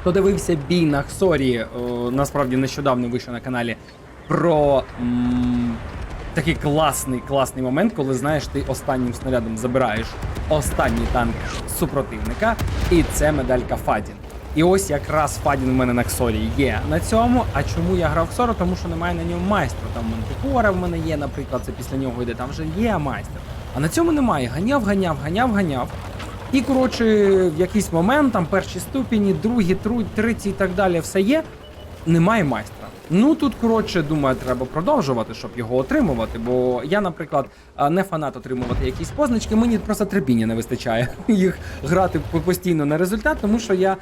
Хто дивився бій на Хсорі, о, насправді нещодавно вийшов на каналі про м, такий класний, класний момент, коли знаєш, ти останнім снарядом забираєш останній танк супротивника, і це медалька Фадін. І ось якраз Фадін в мене на Ксорі є на цьому. А чому я грав Ксору? Тому що немає на ньому майстру. Там Мантикора в мене є, наприклад, це після нього йде, там вже є майстер. А на цьому немає. Ганяв, ганяв, ганяв, ганяв. І, коротше, в якийсь момент, там перші ступені, другі, треті і так далі, все є. Немає майстра. Ну тут, коротше, думаю, треба продовжувати, щоб його отримувати. Бо я, наприклад, не фанат отримувати якісь позначки, мені просто терпіння не вистачає їх грати по- постійно на результат, тому що я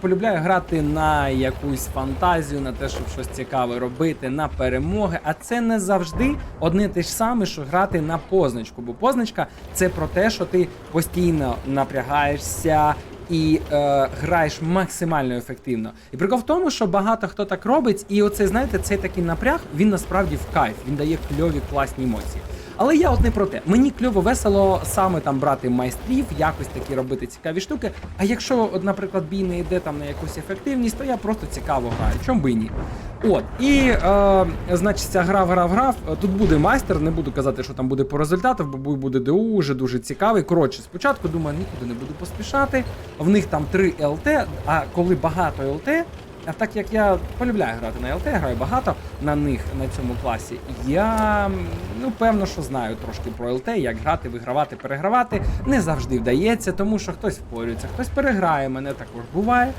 полюбляю грати на якусь фантазію, на те, щоб щось цікаве робити, на перемоги. А це не завжди одне те ж саме, що грати на позначку. Бо позначка це про те, що ти постійно напрягаєшся. І е, граєш максимально ефективно. І прикол в тому, що багато хто так робить, і оце, знаєте, цей такий напряг, він насправді в кайф, він дає кльові класні емоції. Але я от не про те. Мені кльово весело саме там брати майстрів, якось такі робити цікаві штуки. А якщо, от, наприклад, бій не йде там на якусь ефективність, то я просто цікаво граю. Чом би і ні? От, і е, значить, ця грав, грав, грав. Тут буде майстер, не буду казати, що там буде по результатах, бо буде дуже дуже цікавий. Коротше, спочатку думаю, нікуди не буду поспішати. В них там 3 ЛТ, а коли багато ЛТ. А так як я полюбляю грати на ЛТ, граю багато на них на цьому класі. Я ну певно, що знаю трошки про ЛТ, як грати, вигравати, перегравати. Не завжди вдається, тому що хтось впорюється, хтось переграє. Мене також буває.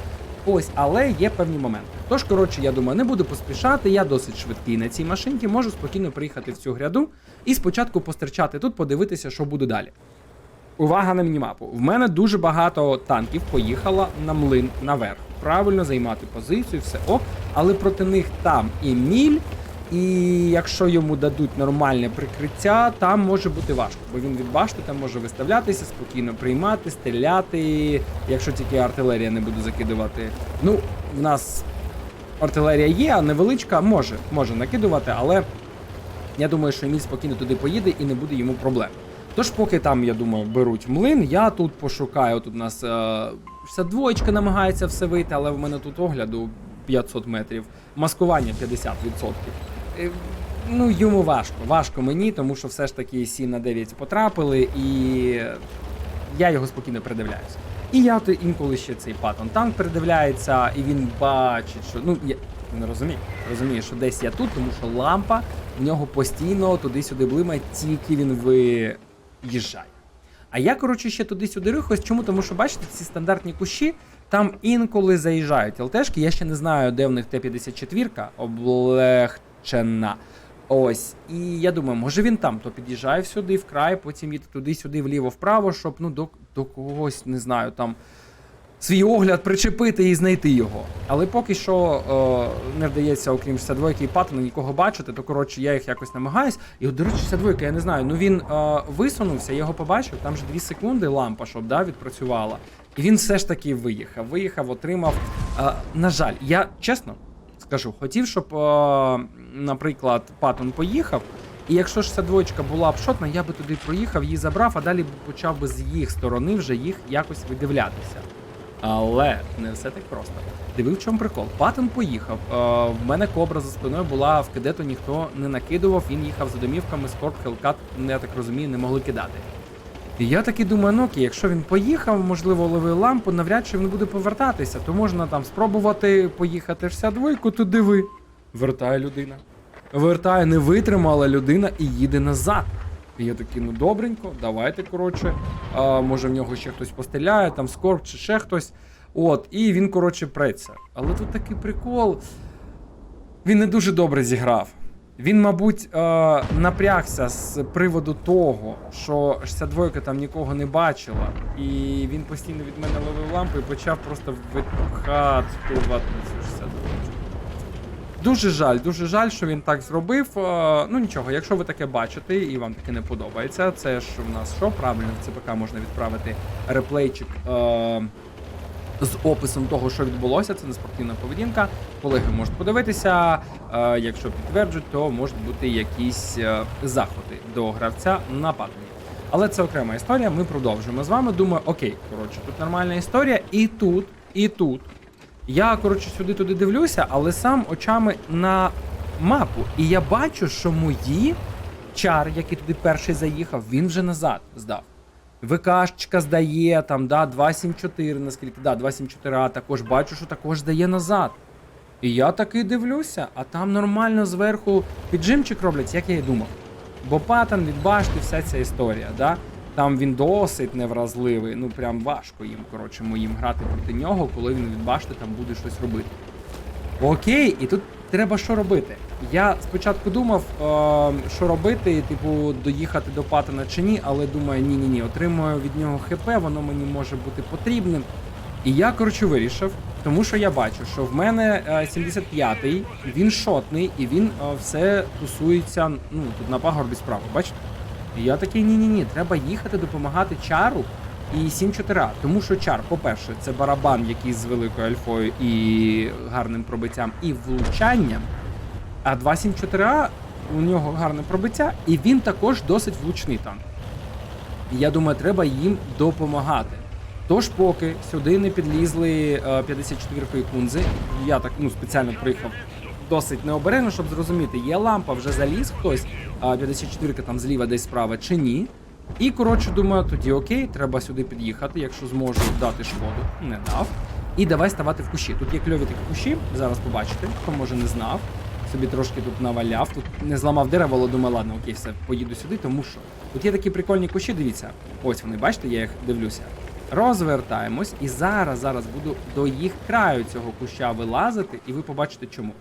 Ось, але є певні моменти. Тож, коротше, я думаю, не буду поспішати. Я досить швидкий на цій машинці, можу спокійно приїхати в цю гряду і спочатку постерчати тут, подивитися, що буде далі. Увага на мінімапу. В мене дуже багато танків поїхало на млин наверх. Правильно займати позицію, все ок. Але проти них там і міль, і якщо йому дадуть нормальне прикриття, там може бути важко, бо він від башти там може виставлятися, спокійно приймати, стріляти, якщо тільки артилерія не буде закидувати. Ну, в нас артилерія є, а невеличка може, може накидувати, але я думаю, що Еміль спокійно туди поїде і не буде йому проблем. Тож, поки там, я думаю, беруть млин, я тут пошукаю. Тут у нас е, 62 намагається все вийти, але в мене тут огляду 500 метрів, маскування 50%. Е, ну, йому важко. Важко мені, тому що все ж таки 7 на 9 потрапили, і я його спокійно передивляюся. І я то інколи ще цей патон танк передивляється, і він бачить, що ну я не розумію. Розумію, що десь я тут, тому що лампа в нього постійно туди-сюди блимає, тільки він виїжджає. А я, коротше, ще туди-сюди рухаюсь. Чому? Тому що бачите, ці стандартні кущі там інколи заїжджають ЛТшки. Я ще не знаю, де в них Т-54 облегчена. Ось, і я думаю, може він там, то під'їжджає сюди, вкрай, потім їде туди-сюди, вліво-вправо, щоб ну до, до когось, не знаю, там свій огляд причепити і знайти його. Але поки що е, не вдається, окрім 62 і паттерну, нікого бачити, то коротше я їх якось намагаюсь. І от, до речі, 62, я не знаю, ну він е, висунувся, я його побачив, там же 2 секунди лампа, щоб да, відпрацювала. І він все ж таки виїхав. Виїхав, отримав. Е, на жаль, я чесно скажу, хотів, щоб, е, наприклад, Паттон поїхав. І якщо 62 була б шотна, я би туди проїхав, її забрав, а далі почав би з їх сторони вже їх якось видивлятися. Але не все так просто. Диви, в чому прикол. Паттон поїхав. Е, в мене кобра за спиною була в кедету, ніхто не накидував, він їхав за домівками, скорб, хелкат, я так розумію, не могли кидати. І я таки думаю, ну окей, якщо він поїхав, можливо, ловив лампу, навряд чи він буде повертатися, то можна там спробувати поїхати 62 туди диви. Вертає людина. Вертає, не витримала людина і їде назад. І я такий, ну добренько, давайте, коротше. А, може в нього ще хтось постріляє, там скорб чи ще хтось. От, і він, коротше, преться. Але тут такий прикол. Він не дуже добре зіграв. Він, мабуть, напрягся з приводу того, що 62 там нікого не бачила, і він постійно від мене ловив лампу і почав просто випхати цю 62. Дуже жаль, дуже жаль, що він так зробив. Е, Ну нічого, якщо ви таке бачите і вам таке не подобається, це ж в нас що правильно в ЦПК можна відправити реплейчик. Е, з описом того, що відбулося, це не спортивна поведінка. Колеги можуть подивитися. Е, якщо підтверджують, то можуть бути якісь е, заходи до гравця на паттерні. Але це окрема історія. Ми продовжуємо з вами. Думаю, окей, коротше, тут нормальна історія. І тут, і тут Я, коротше, сюди туди дивлюся, але сам очами на мапу. І я бачу, що мої чар, який туди перший заїхав, він вже назад здав. ВКшечка здає, там, да, 274, наскільки, да, 274А також бачу, що також здає назад. І я таки дивлюся, а там нормально зверху піджимчик роблять, як я і думав. Бо паттерн від башти, вся ця історія, да? Там він досить невразливий, ну прям важко їм, коротше, моїм грати проти нього, коли він від башти там буде щось робити. Окей, і тут треба що робити. Я спочатку думав, е, що робити, типу, доїхати до паттерна чи ні, але думаю, ні-ні ні, отримую від нього ХП, воно мені може бути потрібним. І я, коротше, вирішив, тому що я бачу, що в мене е, 75-й, він шотний, і він е, все тусується ну, тут на пагорбі справа, бачите? Я такий, ні-ні-ні, треба їхати допомагати чару і 7-4А. Тому що чар, по-перше, це барабан, який з великою альфою і гарним пробиттям, і влучанням. А 274А у нього гарне пробиття, і він також досить влучний танк. І я думаю, треба їм допомагати. Тож, поки сюди не підлізли 54-ї кунзи, я так ну, спеціально приїхав досить необережно, щоб зрозуміти, є лампа, вже заліз хтось, 54-ка там зліва десь справа чи ні. І коротше, думаю, тоді окей, треба сюди під'їхати, якщо зможу дати шкоду. Не дав. І давай ставати в кущі. Тут є кльові такі кущі, зараз побачите, хто може не знав. Собі трошки тут наваляв, тут не зламав дерево, але думаю, ладно, окей, все, поїду сюди, тому що тут є такі прикольні кущі, дивіться. Ось вони, бачите, я їх дивлюся. Розвертаємось і зараз, зараз буду до їх краю цього куща вилазити, і ви побачите чому.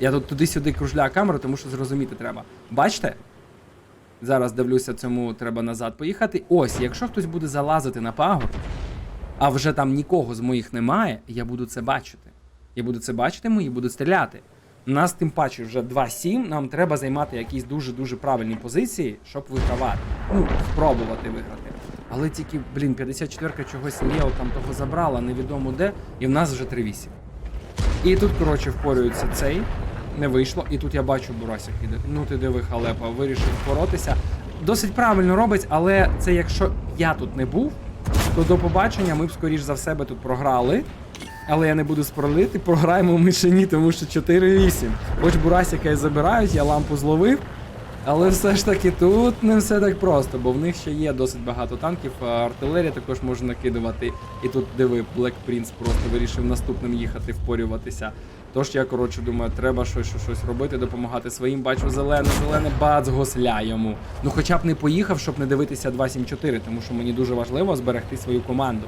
Я тут туди-сюди кружляю камеру, тому що зрозуміти треба. Бачите? Зараз дивлюся, цьому треба назад поїхати. Ось, якщо хтось буде залазити на пагорб, а вже там нікого з моїх немає, я буду це бачити. Я буду це бачити, мої будуть стріляти. Нас тим паче вже 2-7, нам треба займати якісь дуже-дуже правильні позиції, щоб вигравати. Ну, спробувати виграти. Але тільки, блін, 54-ка чогось Лео там того забрала, невідомо де, і в нас вже 3-8. І тут, коротше, впорюється цей. Не вийшло. І тут я бачу Бурасик іде. Ну ти диви, халепа, вирішив впоротися. Досить правильно робить, але це якщо я тут не був, то до побачення ми б скоріш за все тут програли. Але я не буду спорлити, програємо ми ще ні, тому що 4-8. Хоч Бурасика і забирають, я лампу зловив. Але все ж таки тут не все так просто, бо в них ще є досить багато танків, а артилерія також може накидувати. І тут диви, Black Prince просто вирішив наступним їхати, впорюватися. Тож я коротше думаю, треба щось, щось, щось робити, допомагати своїм. Бачу зелене, зелене бац, госля йому. Ну хоча б не поїхав, щоб не дивитися 2-7-4, тому що мені дуже важливо зберегти свою команду.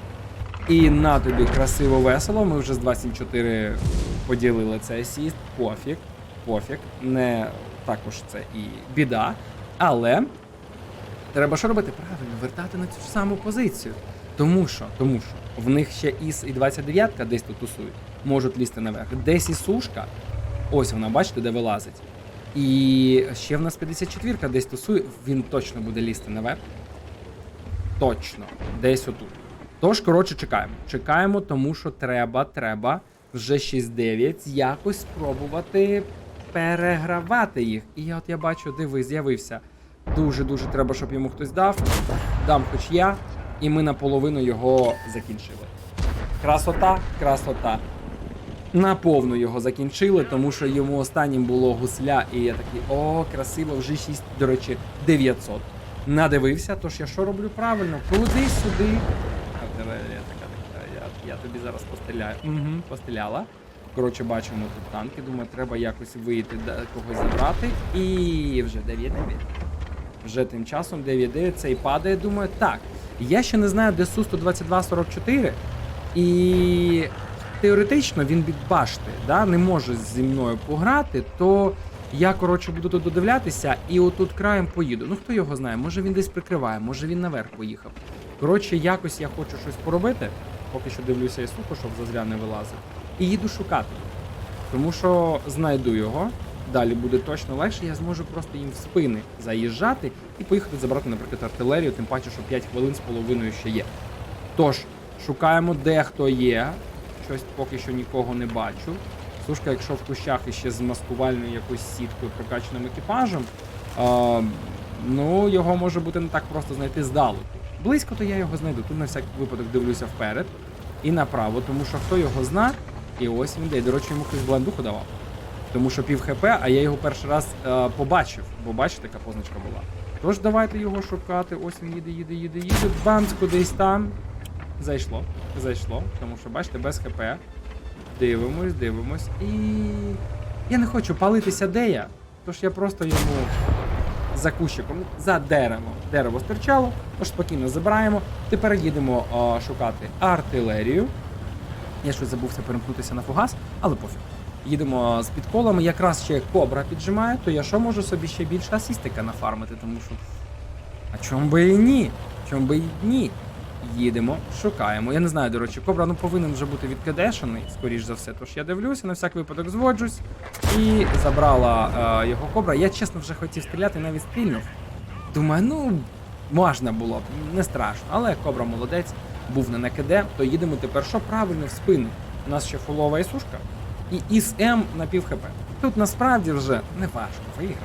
І на тобі красиво весело. Ми вже з 2-7-4 поділили цей асіст. Пофіг, пофіг. Не також це і біда. Але треба що робити? Правильно, вертати на цю ж саму позицію. Тому що, тому що в них ще ІС і 29-ка десь тут тусують, можуть лізти наверх. Десь і сушка. Ось вона, бачите, де вилазить. І ще в нас 54-ка десь тусує, він точно буде лізти наверх. Точно, десь отут. Тож, коротше, чекаємо. Чекаємо, тому що треба, треба вже 6-9 якось спробувати перегравати їх. І от я бачу, диви, з'явився. Дуже-дуже треба, щоб йому хтось дав. Дам хоч я, і ми наполовину його закінчили. Красота, красота. Наповну його закінчили, тому що йому останнім було гусля, і я такий, о, красиво, вже 6, до речі, 900. Надивився, тож я що роблю правильно? Куди сюди. Артилерія така, така, я, я тобі зараз постріляю. Угу, постріляла. Коротше, бачимо тут танки. Думаю, треба якось вийти, когось забрати. І вже 9-9. Вже тим часом 9-9 цей падає. Думаю, так. Я ще не знаю, де Су-122-44. І теоретично він від башти да, не може зі мною пограти, то я, коротше, буду тут додивлятися і отут краєм поїду. Ну хто його знає, може він десь прикриває, може він наверх поїхав. Коротше, якось я хочу щось поробити. Поки що дивлюся і сухо, щоб зазря не вилазив. І їду шукати. Тому що знайду його. Далі буде точно легше, я зможу просто їм в спини заїжджати і поїхати забрати, наприклад, артилерію, тим паче, що 5 хвилин з половиною ще є. Тож, шукаємо, де хто є. Щось поки що нікого не бачу. Сушка, якщо в кущах іще з маскувальною якоюсь сіткою прокачаним екіпажем, а, ну його може бути не так просто знайти здалеку. Близько то я його знайду. Тут на всякий випадок дивлюся вперед і направо, тому що хто його зна, І ось він де. До речі, йому хтось блендуху давав. Тому що пів хп, а я його перший раз е, побачив, бо бачите, така позначка була. Тож давайте його шукати. Ось він їде, їде, їде, їде. Бамс кудись там. Зайшло. Зайшло. Тому що, бачите, без хп. Дивимось, дивимось. І. Я не хочу палитися де я. Тож я просто йому за кущиком, за деревом. Дерево стирчало, тож спокійно забираємо. Тепер їдемо а, шукати артилерію. Я щось забувся перемкнутися на фугас, але пофіг. Їдемо з підколами, якраз ще кобра піджимає, то я що можу собі ще більше асістика нафармити, тому що. А чому би і ні? Чому би і ні? Їдемо, шукаємо. Я не знаю, до речі, кобра ну повинен вже бути відкадешений, скоріш за все. Тож я дивлюся, на всяк випадок зводжусь. І забрала е, його кобра. Я чесно вже хотів стріляти, навіть стрільнув. Думаю, ну можна було б, не страшно. Але кобра молодець, був на НКД, то їдемо тепер що правильно в спину. У нас ще фулова ісушка і ІС М на пів хп. Тут насправді вже не важко виграти,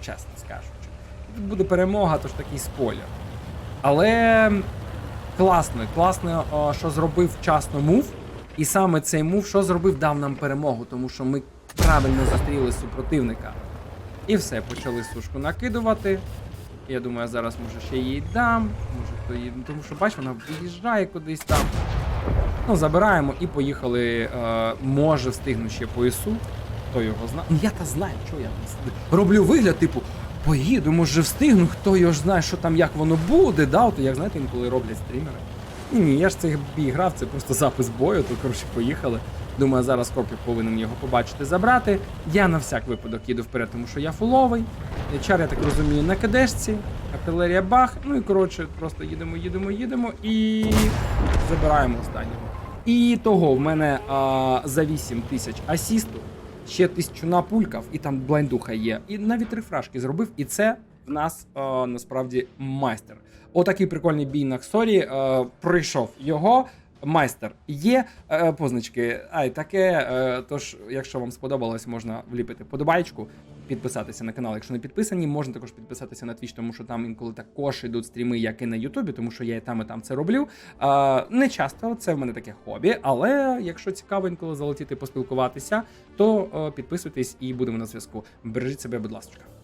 чесно скажучи. Тут буде перемога, тож такий спойлер. Але класно, класно, що зробив вчасно мув. І саме цей мув, що зробив, дав нам перемогу, тому що ми правильно зустріли супротивника. І все, почали сушку накидувати. Я думаю, зараз може ще їй дам. Може хто її. Тому що бач, вона виїжджає кудись там. Ну, забираємо і поїхали. Е, може встигну ще по ІСу. Хто його знає. Ну я та знаю, що я роблю вигляд, типу, поїду, може встигну, хто його ж знає, що там, як воно буде, да, от, як знаєте, інколи роблять стрімери. Ні, ні, я ж цей бій грав, це просто запис бою, то коротше поїхали. Думаю, зараз Скорпів повинен його побачити, забрати. Я на всяк випадок їду вперед, тому що я фуловий. Чар, я так розумію, на кадешці, артилерія бах. Ну і коротше, просто їдемо, їдемо, їдемо і забираємо останнього. І того в мене а, за 8 тисяч асісту, ще тисячу напулькав, і там блайндуха є. І навіть три фрашки зробив, і це в нас а, насправді майстер. Отакий прикольний бій на Ксорі. Е, пройшов його. Майстер є е, позначки. Ай, таке. Е, тож, якщо вам сподобалось, можна вліпити подобайку, підписатися на канал. Якщо не підписані, можна також підписатися на Twitch, тому що там інколи також йдуть стріми, як і на Ютубі, тому що я і там, і там це роблю. А, не часто, це в мене таке хобі, але якщо цікаво інколи залетіти поспілкуватися, то підписуйтесь і будемо на зв'язку. Бережіть себе, будь ласка.